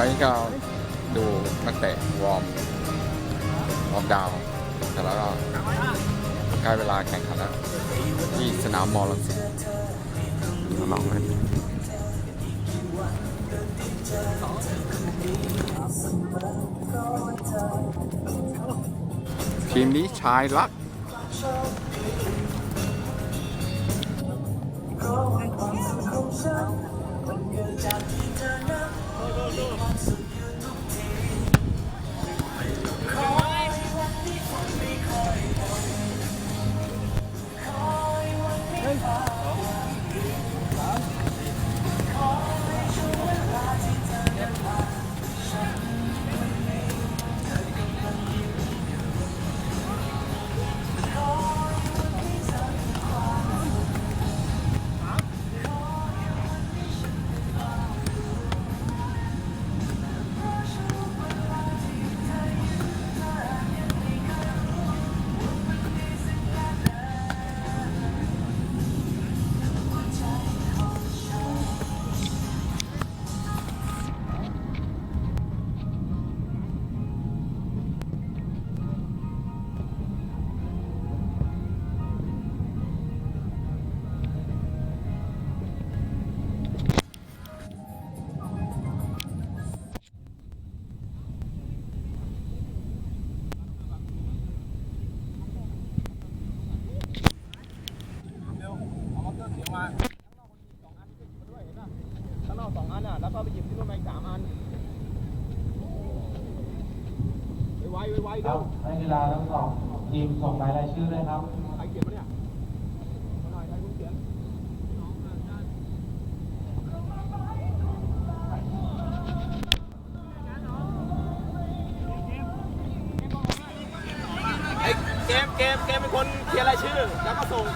ไว้ก็ดูนักเตะวอร์มวอร์มดาวแต่แล้วก็ใกล้เวลาแข่งขันแล้วที่สนามมอลังสิตลองกันทีมนี้ชายรัก แล้วก็ไปหยิบที่นู่นมาอีกสามอันไวๆไวๆคเร็รับวนักกีฬาทั้งสองทีมส่งรายรายชื่อเลยครับใครเขียนมาเนี่ยมาหน่อยใครคุณเขียนไอ้เกมเกมเกมเป็นคนเขียนรายชื่อ แล้วก็ส่ง